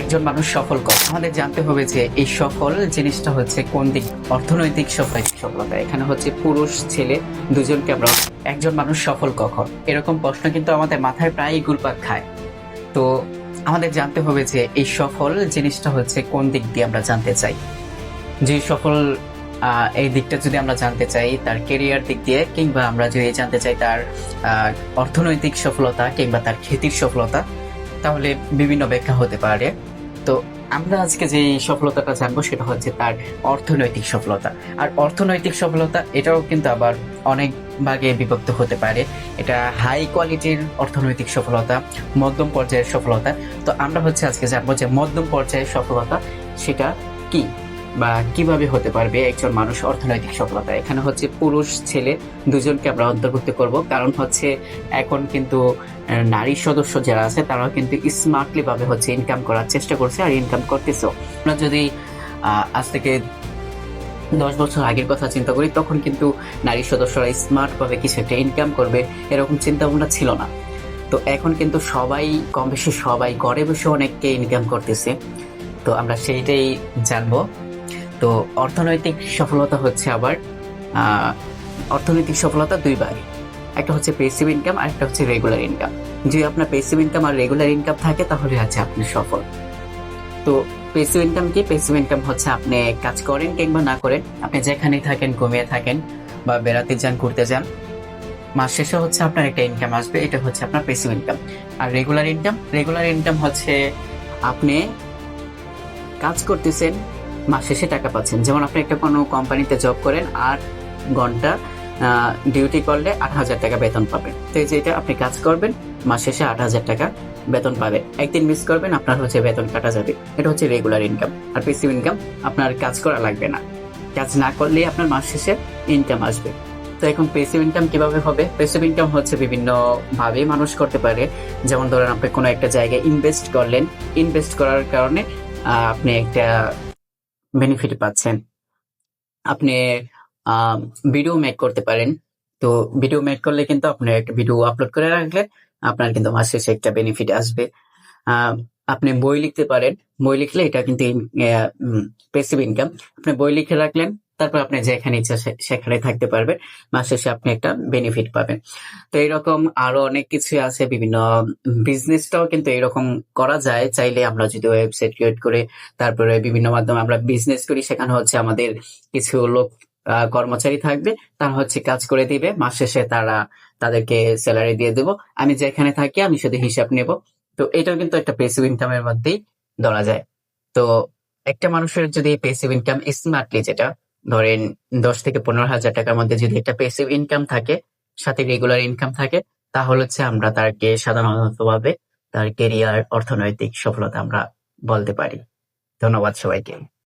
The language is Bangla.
একজন মানুষ সফল কখন আমাদের জানতে হবে যে এই সফল জিনিসটা হচ্ছে কোন দিক? অর্থনৈতিক সফল সফলতা। এখানে হচ্ছে পুরুষ, ছেলে, দুজনকে আমরা একজন মানুষ সফল কখন এরকম প্রশ্ন কিন্তু আমাদের মাথায় প্রায়ই ঘুরপাক খায়। তো আমাদের জানতে হবে যে এই সফল জিনিসটা হচ্ছে কোন দিক দিয়ে আমরা জানতে চাই? যে সফল এই দিকটা যদি আমরা জানতে চাই তার কেরিয়ার দিক দিয়ে কিংবা আমরা যদি জানতে চাই তার অর্থনৈতিক সফলতা কিংবা তার খ্যাতির সফলতা তাহলে বিভিন্ন ব্যাখ্যা হতে পারে। তো আমরা আজকে যে সফলতাটা জানব সেটা হচ্ছে তার অর্থনৈতিক সফলতা। আর অর্থনৈতিক সফলতা, এটাও কিন্তু আবার অনেক ভাগে বিভক্ত হতে পারে। এটা হাই কোয়ালিটির অর্থনৈতিক সফলতা, মধ্যম পর্যায়ের সফলতা। তো আমরা হচ্ছে আজকে জানব যে মধ্যম পর্যায়ের সফলতা সেটা কি? বা কীভাবে হতে পারবে একজন মানুষ অর্থনৈতিক সফলতা? এখানে হচ্ছে পুরুষ, ছেলে দুজনকে আমরা অন্তর্ভুক্ত করব। কারণ হচ্ছে এখন কিন্তু নারী সদস্য যারা আছে, তারাও কিন্তু স্মার্টলি ভাবে হচ্ছে ইনকাম করার চেষ্টা করছে আর ইনকাম করতেছে। আমরা যদি আজ থেকে দশ বছর আগের কথা চিন্তা করি, তখন কিন্তু নারী সদস্যরা স্মার্ট ভাবে কিছু একটা ইনকাম করবে, এরকম চিন্তা ভাবনা ছিল না। তো এখন কিন্তু সবাই কম বেশি সবাই ঘরে বসে অনেককে ইনকাম করতেছে। তো আমরা সেইটাই জানব। তো অর্থনৈতিক সফলতা হচ্ছে আবার অর্থনৈতিক সফলতা দুই ভাগ একটা হচ্ছে পেসিভ ইনকাম আর একটা হচ্ছে রেগুলার ইনকাম যদি আপনার পেসিভ ইনকাম আর রেগুলার ইনকাম থাকে, তাহলে আছে আপনি সফল। তো পেসিভ ইনকাম কি? পেসিভ ইনকাম হচ্ছে আপনি কাজ করেন কিংবা না করেন, আপনি যেখানে থাকেন, ঘুমিয়ে থাকেন বা বেড়াতে যান, ঘুরতে যান, মাস শেষে হচ্ছে আপনার একটা ইনকাম আসবে, এটা হচ্ছে আপনার পেসিভ ইনকাম আর রেগুলার ইনকাম রেগুলার ইনকাম হচ্ছে আপনি কাজ করতেছেন মাস শেষে টাকা পাচ্ছেন। যেমন আপনি একটা কোনো কোম্পানিতে জব করেন আট ঘণ্টা ডিউটি করলে আট হাজার টাকা বেতন পাবেন। তো এই যে এটা আপনি কাজ করবেন, মাস শেষে আট হাজার টাকা বেতন পাবে। একদিন মিস করবেন, আপনার হচ্ছে বেতন কাটা যাবে। এটা হচ্ছে রেগুলার ইনকাম আর পেসিভ ইনকাম আপনার কাজ করা লাগবে না। কাজ না করলেই আপনার মাস শেষে ইনকাম আসবে। তো এখন পেসিভ ইনকাম কীভাবে হবে? পেসিভ ইনকাম হচ্ছে বিভিন্ন ভাবে মানুষ করতে পারে। যেমন ধরেন আপনি কোনো একটা জায়গায় ইনভেস্ট করলেন। ইনভেস্ট করার কারণে আপনি একটা বেনিফিট পাচ্ছেন। আপনি ভিডিও মেক করতে পারেন। তো ভিডিও মেক করলে কিন্তু আপনি একটা ভিডিও আপলোড করে রাখলে আপনার কিন্তু মাসে শেষে একটা বেনিফিট আসবে। আপনি বই লিখতে পারেন। বই লিখলে এটা কিন্তু পেসিভ ইনকাম আপনি বই লিখে রাখলেন তারপর আপনি যেখানে ইচ্ছা সেখানে থাকতে পারবেন। মাস শেষে আপনি একটা বেনিফিট পাবেন। তো এরকম আরও অনেক কিছু আছে, বিভিন্ন বিজনেসটাও কিন্তু এরকম করা যায়। চাইলে আমরা যদি ওয়েবসাইট ক্রিয়েট করে, তারপরে বিভিন্ন মাধ্যমে আমরা বিজনেস করি, সেখানে হচ্ছে আমাদের কিছু লোক কর্মচারী থাকবে, তারা হচ্ছে কাজ করে দিবে। মাস শেষে তারা তাদেরকে স্যালারি দিয়ে দেবো। আমি যেখানে থাকি, আমি শুধু হিসাব নেব। তো এটাও কিন্তু একটা পেসিভ ইনকামের মধ্যেই ধরা যায়। তো একটা মানুষের যদি পেসিভ ইনকাম স্মার্টলি যেটা ধরেন দশ থেকে পনেরো হাজার টাকার মধ্যে যদি একটা পেসিভ ইনকাম থাকে, সাথে রেগুলার ইনকাম থাকে, তাহলে হচ্ছে আমরা তাকে সাধারণত ভাবে তার কেরিয়ার অর্থনৈতিক সফলতা আমরা বলতে পারি। ধন্যবাদ সবাইকে।